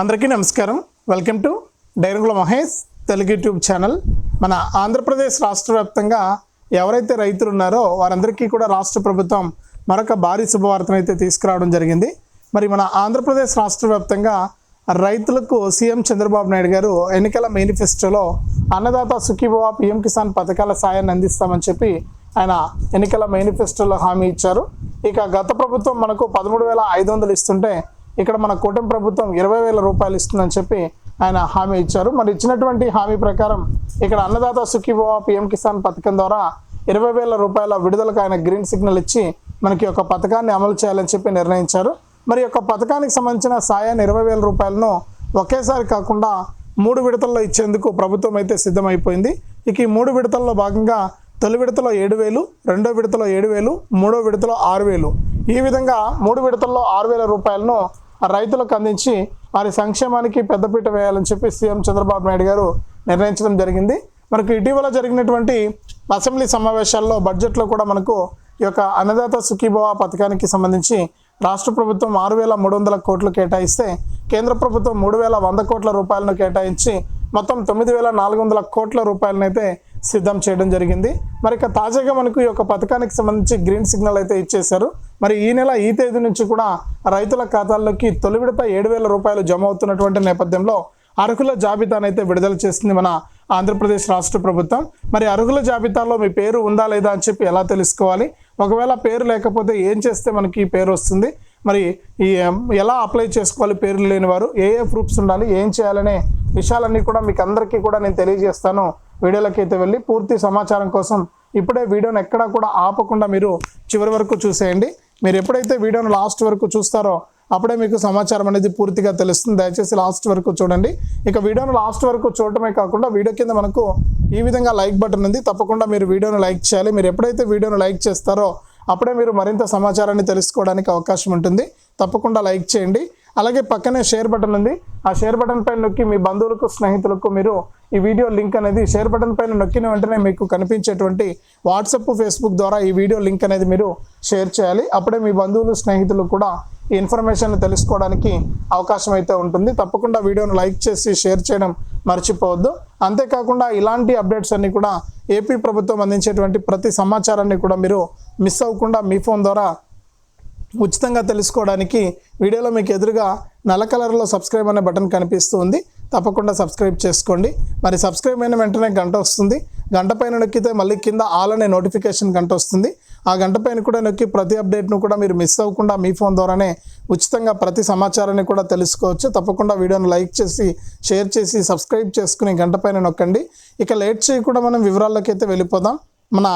అందరికీ నమస్కారం. Welcome to Dairugula Mahesh Telugu YouTube channel. మన ఆంధ్రప్రదేశ్ రాష్ట్ర వ్యాప్తంగా ఎవరైతే రైతులు ఉన్నారో వారందరికీ కూడా రాష్ట్ర ప్రభుత్వం మరొక భారీ శుభవార్తను అయితే తీసుకురావడం జరిగింది. మరి మన ఆంధ్రప్రదేశ్ రాష్ట్ర వ్యాప్తంగా రైతులకు సీఎం చంద్రబాబు నాయుడు గారు ఎన్నికల మేనిఫెస్టోలో అన్నదాత సుఖీభవ పిఎం కిసాన్ పథకాల సాయాన్ని అందిస్తామని చెప్పి ఆయన ఎన్నికల మేనిఫెస్టోలో హామీ ఇచ్చారు. ఇక గత ప్రభుత్వం మనకు పదమూడు వేల ఐదు వందలు ఇస్తుంటే ఇక్కడ మన కూటమి ప్రభుత్వం ఇరవై వేల రూపాయలు ఇస్తుందని చెప్పి ఆయన హామీ ఇచ్చారు. మరి ఇచ్చినటువంటి హామీ ప్రకారం ఇక్కడ అన్నదాత సుఖీభవ పిఎం కిసాన్ పథకం ద్వారా ఇరవై వేల రూపాయల విడుదలకు ఆయన గ్రీన్ సిగ్నల్ ఇచ్చి మనకి ఒక పథకాన్ని అమలు చేయాలని చెప్పి నిర్ణయించారు. మరి యొక్క పథకానికి సంబంధించిన సాయాన్ని ఇరవై వేల రూపాయలను ఒకేసారి కాకుండా మూడు విడతల్లో ఇచ్చేందుకు ప్రభుత్వం అయితే సిద్ధమైపోయింది. ఇక ఈ మూడు విడతల్లో భాగంగా తొలి విడతలో ఏడు వేలు రెండో విడతలో ఏడు వేలు మూడో విడతలో ఆరు వేలు. ఈ విధంగా మూడు విడతల్లో ఆరు వేల రూపాయలను రైతులకు అందించి వారి సంక్షేమానికి పెద్దపీట వేయాలని చెప్పి సీఎం చంద్రబాబు నాయుడు గారు నిర్ణయించడం జరిగింది. మనకు ఇటీవల జరిగినటువంటి అసెంబ్లీ సమావేశాల్లో బడ్జెట్లో కూడా మనకు ఈ యొక్క అన్నదాత సుఖీభవ పథకానికి సంబంధించి రాష్ట్ర ప్రభుత్వం ఆరు వేల మూడు వందల కోట్లు కేటాయిస్తే కేంద్ర ప్రభుత్వం మూడు వేల వంద కోట్ల రూపాయలను కేటాయించి మొత్తం తొమ్మిది వేల నాలుగు వందల కోట్ల రూపాయలనైతే సిద్ధం చేయడం జరిగింది. మరి ఇక తాజాగా మనకు ఈ యొక్క పథకానికి సంబంధించి గ్రీన్ సిగ్నల్ అయితే ఇచ్చేశారు. మరి ఈ నెల ఈ తేదీ నుంచి కూడా రైతుల ఖాతాల్లోకి తొలి విడత ఏడు వేల రూపాయలు జమ అవుతున్నటువంటి నేపథ్యంలో అర్హుల జాబితానైతే విడుదల చేసింది మన ఆంధ్రప్రదేశ్ రాష్ట్ర ప్రభుత్వం. మరి అర్హుల జాబితాలో మీ పేరు ఉందా లేదా అని చెప్పి ఎలా తెలుసుకోవాలి? ఒకవేళ పేరు లేకపోతే ఏం చేస్తే మనకి ఈ పేరు వస్తుంది? మరి ఈ ఎలా అప్లై చేసుకోవాలి పేర్లు లేని వారు ఏ ఏ ప్రూఫ్స్ ఉండాలి? ఏం చేయాలనే విషయాలన్నీ కూడా మీకు అందరికీ కూడా నేను తెలియజేస్తాను. వీడియోలోకి అయితే వెళ్ళి పూర్తి సమాచారం కోసం ఇప్పుడే వీడియోని ఎక్కడా కూడా ఆపకుండా మీరు చివరి వరకు చూసేయండి. మీరు ఎప్పుడైతే వీడియోను లాస్ట్ వరకు చూస్తారో అప్పుడే మీకు సమాచారం అనేది పూర్తిగా తెలుస్తుంది. దయచేసి లాస్ట్ వరకు చూడండి. ఇక వీడియోను లాస్ట్ వరకు చూడటమే కాకుండా వీడియో కింద మనకు ఈ విధంగా లైక్ బటన్ ఉంది. తప్పకుండా మీరు వీడియోను లైక్ చేయాలి. మీరు ఎప్పుడైతే వీడియోను లైక్ చేస్తారో అప్పుడే మీరు మరింత సమాచారాన్ని తెలుసుకోవడానికి అవకాశం ఉంటుంది. తప్పకుండా లైక్ చేయండి. అలాగే పక్కనే షేర్ బటన్ ఉంది. ఆ షేర్ బటన్ పైన నొక్కి మీ బంధువులకు స్నేహితులకు మీరు ఈ వీడియో లింక్ అనేది షేర్ బటన్ పైన నొక్కిన వెంటనే మీకు కనిపించేటువంటి వాట్సప్ ఫేస్బుక్ ద్వారా ఈ వీడియో లింక్ అనేది మీరు షేర్ చేయాలి. అప్పుడే మీ బంధువులు స్నేహితులు కూడా ఈ ఇన్ఫర్మేషన్ తెలుసుకోవడానికి అవకాశం అయితే ఉంటుంది. తప్పకుండా వీడియోను లైక్ చేసి షేర్ చేయడం మర్చిపోవద్దు. అంతేకాకుండా ఇలాంటి అప్డేట్స్ అన్నీ కూడా ఏపీ ప్రభుత్వం అందించేటువంటి ప్రతి సమాచారాన్ని కూడా మీరు మిస్ అవ్వకుండా మీ ఫోన్ ద్వారా ఉచితంగా తెలుసుకోవడానికి వీడియోలో మీకు ఎదురుగా నల్ల కలర్లో సబ్స్క్రైబ్ అనే బటన్ కనిపిస్తుంది. తప్పకుండా సబ్స్క్రైబ్ చేసుకోండి. మరి సబ్స్క్రైబ్ అయిన వెంటనే గంట వస్తుంది. గంట పైన నొక్కితే మళ్ళీ కింద ఆల్ అనే నోటిఫికేషన్ గంట వస్తుంది. ఆ గంట పైన కూడా నొక్కి ప్రతి అప్డేట్ను కూడా మీరు మిస్ అవ్వకుండా మీ ఫోన్ ద్వారానే ఉచితంగా ప్రతి సమాచారాన్ని కూడా తెలుసుకోవచ్చు. తప్పకుండా వీడియోను లైక్ చేసి షేర్ చేసి సబ్స్క్రైబ్ చేసుకుని గంట పైన నొక్కండి. ఇక లేట్ చేయకుండా మనం వివరాల్లోకి అయితే వెళ్ళిపోదాం. మన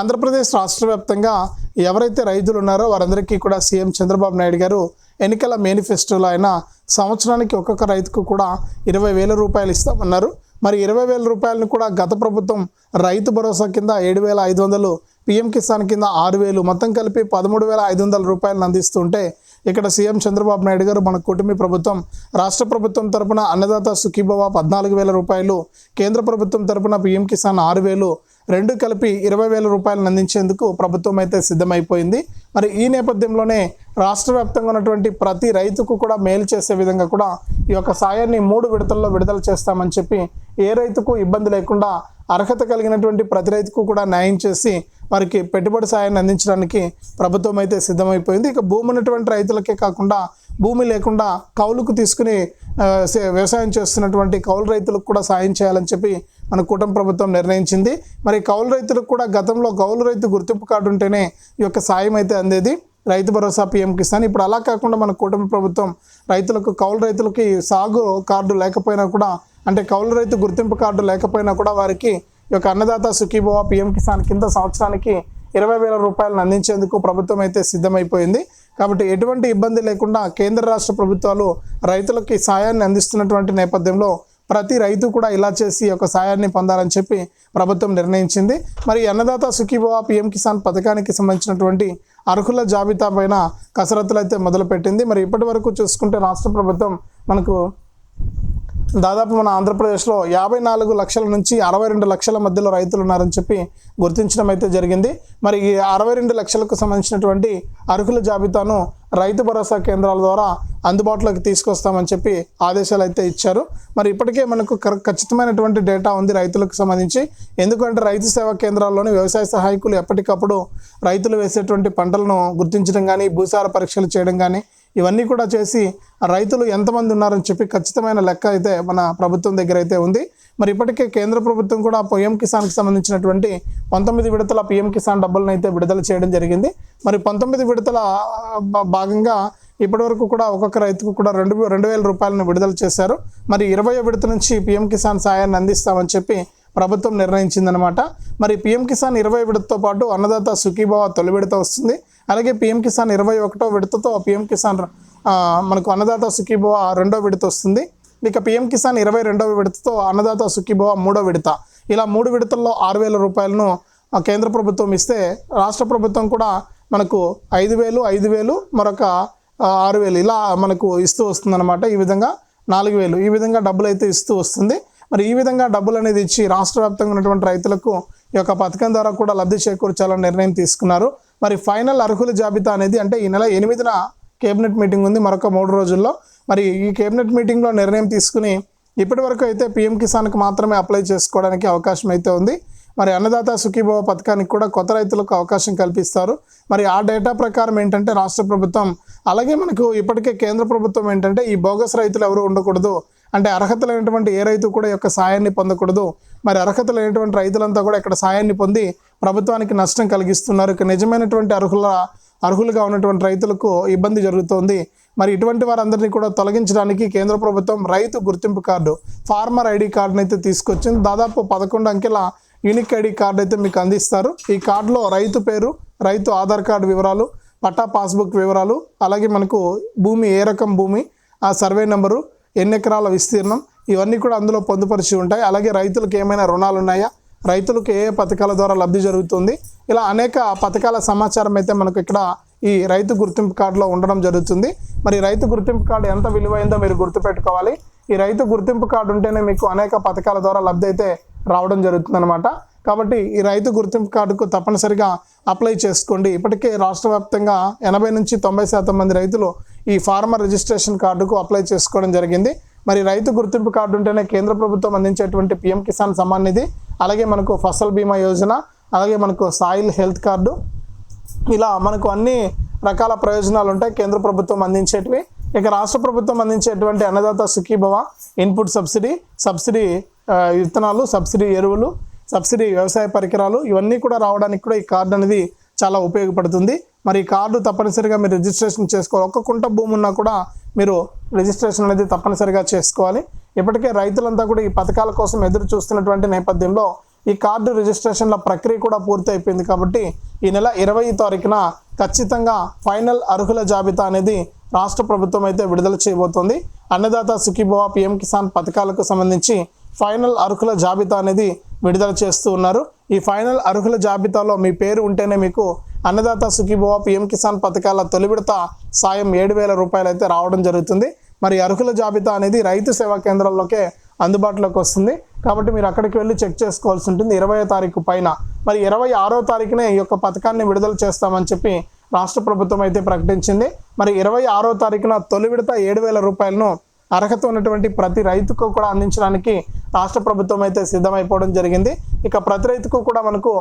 ఆంధ్రప్రదేశ్ రాష్ట్ర వ్యాప్తంగా ఎవరైతే రైతులు ఉన్నారో వారందరికీ కూడా సీఎం చంద్రబాబు నాయుడు గారు ఎన్నికల మేనిఫెస్టోలో ఆయన సంవత్సరానికి ఒక్కొక్క రైతుకు కూడా ఇరవై వేల రూపాయలు ఇస్తామన్నారు. మరి ఇరవై వేల రూపాయలను కూడా గత ప్రభుత్వం రైతు భరోసా కింద ఏడు వేల ఐదు వందలు పిఎం కిసాన్ కింద ఆరు వేలు మొత్తం కలిపి పదమూడు వేల ఐదు వందల రూపాయలను అందిస్తుంటే ఇక్కడ సీఎం చంద్రబాబు నాయుడు గారు మన కుటుంబ ప్రభుత్వం రాష్ట్ర ప్రభుత్వం తరపున అన్నదాత సుఖీభవ పద్నాలుగు వేల రూపాయలు కేంద్ర ప్రభుత్వం తరపున పిఎం కిసాన్ ఆరు వేలు రెండు కలిపి ఇరవై వేల రూపాయలను అందించేందుకు ప్రభుత్వం అయితే సిద్ధమైపోయింది. మరి ఈ నేపథ్యంలోనే రాష్ట్ర వ్యాప్తంగా ఉన్నటువంటి ప్రతి రైతుకు కూడా మేలు చేసే విధంగా కూడా ఈ యొక్క సాయాన్ని మూడు విడతల్లో విడుదల చేస్తామని చెప్పి ఏ రైతుకు ఇబ్బంది లేకుండా అర్హత కలిగినటువంటి ప్రతి రైతుకు కూడా న్యాయం చేసి వారికి పెట్టుబడి సాయాన్ని అందించడానికి ప్రభుత్వం అయితే సిద్ధమైపోయింది. ఇక భూమి ఉన్నటువంటి రైతులకే కాకుండా భూమి లేకుండా కౌలుకు తీసుకుని వ్యవసాయం చేస్తున్నటువంటి కౌలు రైతులకు కూడా సాయం చేయాలని చెప్పి మన కూటమి ప్రభుత్వం నిర్ణయించింది. మరి కౌలు రైతులకు కూడా గతంలో కౌలు రైతు గుర్తింపు కార్డు ఉంటేనే ఈ యొక్క సాయం అయితే అందేది. రైతు భరోసా పిఎం కిసాన్. ఇప్పుడు అలా కాకుండా మన కూటమి ప్రభుత్వం రైతులకు కౌలు రైతులకి సాగు కార్డు లేకపోయినా కూడా అంటే కౌలు రైతు గుర్తింపు కార్డు లేకపోయినా కూడా వారికి ఈ యొక్క అన్నదాత సుఖీభవ పీఎం కిసాన్ కింద సంవత్సరానికి ఇరవై వేల రూపాయలను అందించేందుకు ప్రభుత్వం అయితే సిద్ధమైపోయింది. కాబట్టి ఎటువంటి ఇబ్బంది లేకుండా కేంద్ర రాష్ట్ర ప్రభుత్వాలు రైతులకి సాయాన్ని అందిస్తున్నటువంటి నేపథ్యంలో ప్రతి రైతు కూడా ఇలా చేసి ఒక సాయాన్ని పొందాలని చెప్పి ప్రభుత్వం నిర్ణయించింది. మరి అన్నదాత సుఖీభవ పిఎం కిసాన్ పథకానికి సంబంధించినటువంటి అర్హుల జాబితా పైన కసరత్తులు అయితే మొదలుపెట్టింది. మరి ఇప్పటి వరకు చూసుకుంటే రాష్ట్ర ప్రభుత్వం మనకు దాదాపు మన ఆంధ్రప్రదేశ్లో యాభై నాలుగు లక్షల నుంచి అరవై రెండు లక్షల మధ్యలో రైతులు ఉన్నారని చెప్పి గుర్తించడం అయితే జరిగింది. మరి ఈ అరవై రెండు లక్షలకు సంబంధించినటువంటి అర్హుల జాబితాను రైతు భరోసా కేంద్రాల ద్వారా అందుబాటులోకి తీసుకొస్తామని చెప్పి ఆదేశాలు అయితే ఇచ్చారు. మరి ఇప్పటికే మనకు ఖచ్చితమైనటువంటి డేటా ఉంది రైతులకు సంబంధించి. ఎందుకంటే రైతు సేవా కేంద్రాల్లోని వ్యవసాయ సహాయకులు ఎప్పటికప్పుడు రైతులు వేసేటువంటి పంటలను గుర్తించడం కానీ భూసార పరీక్షలు చేయడం కానీ ఇవన్నీ కూడా చేసి రైతులు ఎంతమంది ఉన్నారని చెప్పి ఖచ్చితమైన లెక్క అయితే మన ప్రభుత్వం దగ్గర అయితే ఉంది. మరి ఇప్పటికే కేంద్ర ప్రభుత్వం కూడా పిఎం కిసాన్కి సంబంధించినటువంటి పంతొమ్మిది విడతల పిఎం కిసాన్ డబ్బులను అయితే విడుదల చేయడం జరిగింది. మరి పంతొమ్మిది విడతల భా- భాగంగా ఇప్పటివరకు కూడా ఒక్కొక్క రైతుకు కూడా రెండు రెండు వేల రూపాయలను విడుదల చేశారు. మరి ఇరవై విడత నుంచి పిఎం కిసాన్ సాయాన్ని అందిస్తామని చెప్పి ప్రభుత్వం నిర్ణయించిందనమాట మరి పిఎం కిసాన్ ఇరవై విడతతో పాటు అన్నదాత సుఖీభావ తొలి విడత వస్తుంది. అలాగే పిఎం కిసాన్ ఇరవై ఒకటో విడతతో పిఎం కిసాన్ మనకు అన్నదాత సుఖీభావ రెండో విడత వస్తుంది. ఇక పిఎం కిసాన్ ఇరవై రెండవ విడతతో అన్నదాత సుఖీభావ మూడో విడత. ఇలా మూడు విడతల్లో ఆరు వేల రూపాయలను కేంద్ర ప్రభుత్వం ఇస్తే రాష్ట్ర ప్రభుత్వం కూడా మనకు ఐదు వేలు ఐదు వేలు మరొక ఆరు వేలు. ఇలా మనకు ఇస్తూ వస్తుందన్నమాట. ఈ విధంగా నాలుగు వేలు. ఈ విధంగా డబ్బులు అయితే ఇస్తూ వస్తుంది. మరి ఈ విధంగా డబ్బులు అనేది ఇచ్చి రాష్ట్ర వ్యాప్తంగా ఉన్నటువంటి రైతులకు ఈ యొక్క పథకం ద్వారా కూడా లబ్ధి చేకూర్చాలని నిర్ణయం తీసుకున్నారు. మరి ఫైనల్ అర్హుల జాబితా అనేది అంటే ఈ నెల ఎనిమిదిన కేబినెట్ మీటింగ్ ఉంది మరొక మూడు రోజుల్లో. మరి ఈ కేబినెట్ మీటింగ్లో నిర్ణయం తీసుకుని ఇప్పటి వరకు అయితే పిఎం కిసాన్కి మాత్రమే అప్లై చేసుకోవడానికి అవకాశం అయితే ఉంది. మరి అన్నదాత సుఖీభవ పథకానికి కూడా కొత్త రైతులకు అవకాశం కల్పిస్తారు. మరి ఆ డేటా ప్రకారం ఏంటంటే రాష్ట్ర ప్రభుత్వం అలాగే మనకు ఇప్పటికే కేంద్ర ప్రభుత్వం ఏంటంటే ఈ బోగస్ రైతులు ఎవరు ఉండకూడదు. అంటే అర్హత లేనటువంటి ఏ రైతు కూడా యొక్క సాయాన్ని పొందకూడదు. మరి అర్హత లేనటువంటి రైతులంతా కూడా ఇక్కడ సాయాన్ని పొంది ప్రభుత్వానికి నష్టం కలిగిస్తున్నారు. ఇక నిజమైనటువంటి అర్హుల అర్హులుగా ఉన్నటువంటి రైతులకు ఇబ్బంది జరుగుతోంది. మరి ఇటువంటి వారందరినీ కూడా తొలగించడానికి కేంద్ర ప్రభుత్వం రైతు గుర్తింపు కార్డు ఫార్మర్ ఐడి కార్డును అయితే తీసుకొచ్చింది. దాదాపు పదకొండు అంకెల యూనిక్ ఐడి కార్డు అయితే మీకు అందిస్తారు. ఈ కార్డులో రైతు పేరు రైతు ఆధార్ కార్డు వివరాలు పట్టా పాస్బుక్ వివరాలు అలాగే మనకు భూమి ఏ రకం భూమి ఆ సర్వే నెంబరు ఎన్ని ఎకరాల విస్తీర్ణం ఇవన్నీ కూడా అందులో పొందుపరిచి ఉంటాయి. అలాగే రైతులకు ఏమైనా రుణాలు ఉన్నాయా? రైతులకు ఏ ఏ పథకాల ద్వారా లబ్ధి జరుగుతుంది? ఇలా అనేక పథకాల సమాచారం అయితే మనకు ఇక్కడ ఈ రైతు గుర్తింపు కార్డులో ఉండడం జరుగుతుంది. మరి రైతు గుర్తింపు కార్డు ఎంత విలువైందో మీరు గుర్తుపెట్టుకోవాలి. ఈ రైతు గుర్తింపు కార్డు ఉంటేనే మీకు అనేక పథకాల ద్వారా లబ్ధి అయితే రావడం జరుగుతుంది కాబట్టి ఈ రైతు గుర్తింపు కార్డుకు తప్పనిసరిగా అప్లై చేసుకోండి. ఇప్పటికే రాష్ట్ర వ్యాప్తంగా ఎనభై నుంచి తొంభై శాతం మంది రైతులు ఈ ఫార్మర్ రిజిస్ట్రేషన్ కార్డుకు అప్లై చేసుకోవడం జరిగింది. మరి రైతు గుర్తింపు కార్డు ఉంటేనే కేంద్ర ప్రభుత్వం అందించేటువంటి పిఎం కిసాన్ సమ్మాన్ నిధి అలాగే మనకు ఫసల్ బీమా యోజన అలాగే మనకు సాయిల్ హెల్త్ కార్డు. ఇలా మనకు అన్ని రకాల ప్రయోజనాలు ఉంటాయి కేంద్ర ప్రభుత్వం అందించేటివి. ఇక రాష్ట్ర ప్రభుత్వం అందించేటువంటి Annadata Sukhibhava input subsidy subsidy విత్తనాలు సబ్సిడీ ఎరువులు సబ్సిడీ వ్యవసాయ పరికరాలు ఇవన్నీ కూడా రావడానికి కూడా ఈ కార్డు అనేది చాలా ఉపయోగపడుతుంది. మరి ఈ కార్డు తప్పనిసరిగా మీరు రిజిస్ట్రేషన్ చేసుకోవాలి. ఒక్క కుంట భూమి ఉన్నా కూడా మీరు రిజిస్ట్రేషన్ అనేది తప్పనిసరిగా చేసుకోవాలి. ఇప్పటికే రైతులంతా కూడా ఈ పథకాల కోసం ఎదురు చూస్తున్నటువంటి నేపథ్యంలో ఈ కార్డు రిజిస్ట్రేషన్ల ప్రక్రియ కూడా పూర్తి అయిపోయింది కాబట్టి ఈ నెల ఇరవై తారీఖున ఖచ్చితంగా ఫైనల్ అర్హుల జాబితా అనేది రాష్ట్ర ప్రభుత్వం అయితే విడుదల చేయబోతోంది. అన్నదాత సుఖీభవ పిఎం కిసాన్ పథకాలకు సంబంధించి ఫైనల్ అర్హుల జాబితా అనేది విడుదల చేస్తూ ఉన్నారు. ఈ ఫైనల్ అర్హుల జాబితాలో మీ పేరు ఉంటేనే మీకు అన్నదాత సుఖీభవ పిఎం కిసాన్ పథకాల తొలి విడత సాయం ఏడు వేల రూపాయలు అయితే రావడం జరుగుతుంది. మరి అర్హుల జాబితా అనేది రైతు సేవా కేంద్రాల్లోకే అందుబాటులోకి వస్తుంది. కాబట్టి మీరు అక్కడికి వెళ్ళి చెక్ చేసుకోవాల్సి ఉంటుంది. ఇరవై తారీఖు పైన. మరి ఇరవై ఆరో తారీఖునే ఈ యొక్క పథకాన్ని విడుదల చేస్తామని చెప్పి రాష్ట్ర ప్రభుత్వం అయితే ప్రకటించింది. మరి ఇరవై ఆరో తారీఖున తొలి విడత ఏడు వేల రూపాయలను అర్హత ఉన్నటువంటి ప్రతి రైతుకు కూడా అందించడానికి రాష్ట్ర ప్రభుత్వం అయితే సిద్ధమైపోవడం జరిగింది. ఇక ప్రతి రైతుకు కూడా మనకు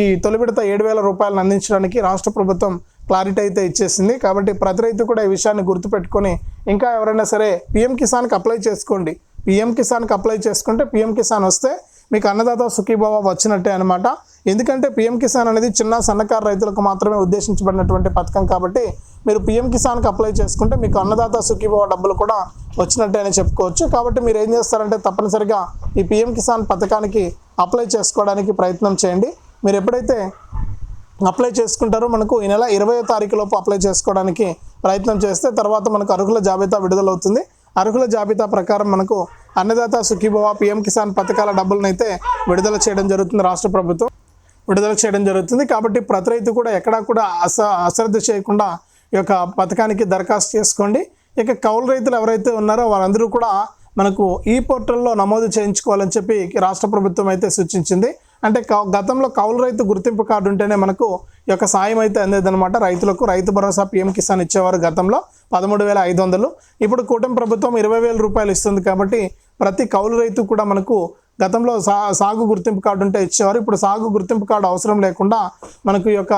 ఈ తొలి విడత ఏడు వేల రూపాయలను అందించడానికి రాష్ట్ర ప్రభుత్వం క్లారిటీ అయితే ఇచ్చేసింది. కాబట్టి ప్రతి రైతు కూడా ఈ విషయాన్ని గుర్తుపెట్టుకొని ఇంకా ఎవరైనా సరే పిఎం కిసాన్కి అప్లై చేసుకోండి. పిఎం కిసాన్కి అప్లై చేసుకుంటే పిఎం కిసాన్ వస్తే మీకు అన్నదాత సుఖీబాబా వచ్చినట్టే అనమాట ఎందుకంటే పిఎం కిసాన్ అనేది చిన్న సన్నకారు రైతులకు మాత్రమే ఉద్దేశించబడినటువంటి పథకం కాబట్టి మీరు పిఎం కిసాన్కి అప్లై చేసుకుంటే మీకు అన్నదాత సుఖీభావ డబ్బులు కూడా వచ్చినట్టే అని చెప్పుకోవచ్చు. కాబట్టి మీరు ఏం చేస్తారంటే తప్పనిసరిగా ఈ పిఎం కిసాన్ పథకానికి అప్లై చేసుకోవడానికి ప్రయత్నం చేయండి. మీరు ఎప్పుడైతే అప్లై చేసుకుంటారో మనకు ఈ నెల ఇరవై తారీఖు లోపు అప్లై చేసుకోవడానికి ప్రయత్నం చేస్తే తర్వాత మనకు అర్హుల జాబితా విడుదలవుతుంది. అర్హుల జాబితా ప్రకారం మనకు అన్నదాత సుఖీభవ పిఎం కిసాన్ పథకాల డబ్బులను అయితే విడుదల చేయడం జరుగుతుంది రాష్ట్ర ప్రభుత్వం. విడుదల చేయడం జరుగుతుంది కాబట్టి ప్రతి రైతు కూడా ఎక్కడా కూడా అస అశ్రద్ధ చేయకుండా ఈ యొక్క పథకానికి దరఖాస్తు చేసుకోండి. ఇక కౌలు రైతులు ఎవరైతే ఉన్నారో వారందరూ కూడా మనకు ఈ పోర్టల్లో నమోదు చేయించుకోవాలని చెప్పి రాష్ట్ర ప్రభుత్వం అయితే సూచించింది. అంటే కౌ- గతంలో కౌలు రైతు గుర్తింపు కార్డు ఉంటేనే మనకు యొక్క సాయం అయితే అందేదన్నమాట. రైతులకు రైతు భరోసా పీఎం కిసాన్ ఇచ్చేవారు గతంలో పదమూడు వేల ఐదు వందలు. ఇప్పుడు కూటమి ప్రభుత్వం ఇరవై వేల రూపాయలు ఇస్తుంది కాబట్టి ప్రతి కౌలు రైతు కూడా మనకు గతంలో సా సాగు గుర్తింపు కార్డు ఉంటే ఇచ్చేవారు. ఇప్పుడు సాగు గుర్తింపు కార్డు అవసరం లేకుండా మనకు ఈ యొక్క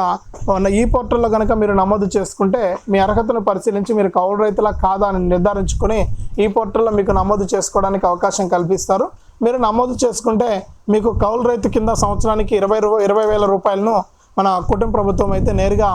ఈ పోర్టల్లో కనుక మీరు నమోదు చేసుకుంటే మీ అర్హతను పరిశీలించి మీరు కౌలు రైతులా కాదా అని నిర్ధారించుకొని ఈ పోర్టల్లో మీకు నమోదు చేసుకోవడానికి అవకాశం కల్పిస్తారు. మీరు నమోదు చేసుకుంటే మీకు కౌలు రైతు కింద సంవత్సరానికి ఇరవై ఇరవై వేల రూపాయలను మన కుటుంబ ప్రభుత్వం అయితే నేరుగా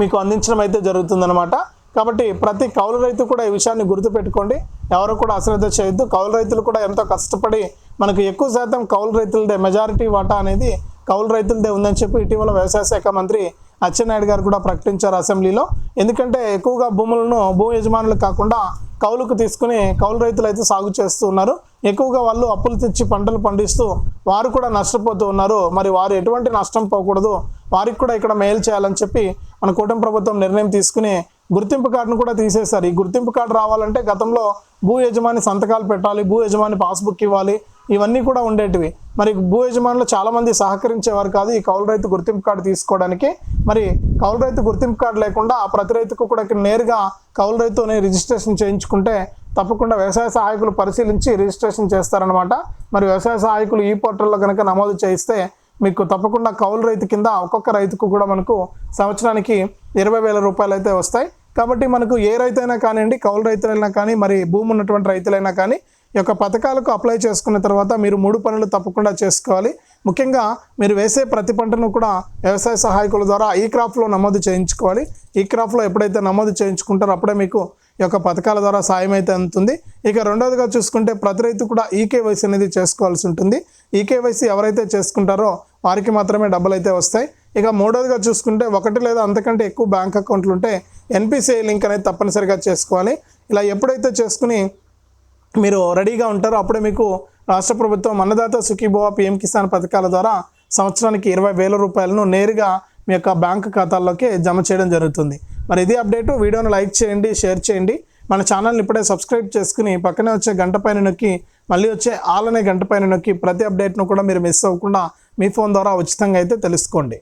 మీకు అందించడం అయితే జరుగుతుందన్నమాట. కాబట్టి ప్రతి కౌలు రైతు కూడా ఈ విషయాన్ని గుర్తుపెట్టుకోండి. ఎవరు కూడా అశ్రద్ధ చేయొద్దు. కౌలు రైతులు కూడా ఎంతో కష్టపడి మనకు ఎక్కువ శాతం కౌలు రైతులదే మెజారిటీ వాటా అనేది కౌలు రైతులదే ఉందని చెప్పి ఇటీవల వ్యవసాయ శాఖ మంత్రి అచ్చెన్నాయుడు గారు కూడా ప్రకటించారు అసెంబ్లీలో. ఎందుకంటే ఎక్కువగా భూములను భూ యజమానులు కాకుండా కౌలుకు తీసుకుని కౌలు రైతులు అయితే సాగు చేస్తూ ఉన్నారు. ఎక్కువగా వాళ్ళు అప్పులు తెచ్చి పంటలు పండిస్తూ వారు కూడా నష్టపోతూ ఉన్నారు. మరి వారు ఎటువంటి నష్టం పోకూడదు. వారికి కూడా ఇక్కడ మేలు చేయాలని చెప్పి మన కూటమి ప్రభుత్వం నిర్ణయం తీసుకుని గుర్తింపు కార్డును కూడా తీసేశారు. ఈ గుర్తింపు కార్డు రావాలంటే గతంలో భూ యజమాని సంతకాలు పెట్టాలి భూ యజమాని పాస్బుక్ ఇవ్వాలి ఇవన్నీ కూడా ఉండేటివి. మరి భూ యజమానులు చాలామంది సహకరించేవారు కాదు ఈ కౌలు రైతు గుర్తింపు కార్డు తీసుకోవడానికి. మరి కౌలు రైతు గుర్తింపు కార్డు లేకుండా ఆ ప్రతి రైతుకు కూడా ఇక్కడ నేరుగా కౌలు రైతుని రిజిస్ట్రేషన్ చేయించుకుంటే తప్పకుండా వ్యవసాయ సహాయకులు పరిశీలించి రిజిస్ట్రేషన్ చేస్తారనమాట మరి వ్యవసాయ సహాయకులు ఈ పోర్టల్లో కనుక నమోదు చేయిస్తే మీకు తప్పకుండా కౌలు రైతు కింద ఒక్కొక్క రైతుకు కూడా మనకు సంవత్సరానికి ఇరవై వేల రూపాయలు అయితే వస్తాయి. కాబట్టి మనకు ఏ రైతైనా కానివ్వండి కౌలు రైతులైనా కానీ మరి భూమి ఉన్నటువంటి రైతులైనా కానీ యొక్క పథకాలకు అప్లై చేసుకున్న తర్వాత మీరు మూడు పనులు తప్పకుండా చేసుకోవాలి. ముఖ్యంగా మీరు వేసే ప్రతి పంటను కూడా వ్యవసాయ సహాయకుల ద్వారా ఈ క్రాప్లో నమోదు చేయించుకోవాలి. ఈ క్రాప్లో ఎప్పుడైతే నమోదు చేయించుకుంటారో అప్పుడే మీకు ఈ యొక్క పథకాల ద్వారా సాయం అయితే అందుతుంది. ఇక రెండవదిగా చూసుకుంటే ప్రతి రైతు కూడా ఈకేవైసీ అనేది చేసుకోవాల్సి ఉంటుంది. ఈకేవైసీ ఎవరైతే చేసుకుంటారో వారికి మాత్రమే డబ్బులు అయితే వస్తాయి. ఇక మూడవదిగా చూసుకుంటే ఒకటి లేదా అంతకంటే ఎక్కువ బ్యాంక్ అకౌంట్లు ఉంటే ఎన్పిసిఐ లింక్ అనేది తప్పనిసరిగా చేసుకోవాలి. ఇలా ఎప్పుడైతే చేసుకుని మీరు రెడీగా ఉంటారు అప్పుడే మీకు రాష్ట్ర ప్రభుత్వం అన్నదాత సుఖీభవ పిఎం కిసాన్ పథకాల ద్వారా సంవత్సరానికి ఇరవై వేల రూపాయలను నేరుగా మీ యొక్క బ్యాంక్ ఖాతాల్లోకి జమ చేయడం జరుగుతుంది. మరి ఇది అప్డేట్. వీడియోను లైక్ చేయండి షేర్ చేయండి. మన ఛానల్ని ఇప్పుడే సబ్స్క్రైబ్ చేసుకుని పక్కనే వచ్చే గంట పైన నొక్కి మళ్ళీ వచ్చే ఆలనే గంట పైన నొక్కి ప్రతి అప్డేట్ను కూడా మీరు మిస్ అవ్వకుండా మీ ఫోన్ ద్వారా ఉచితంగా అయితే తెలుసుకోండి.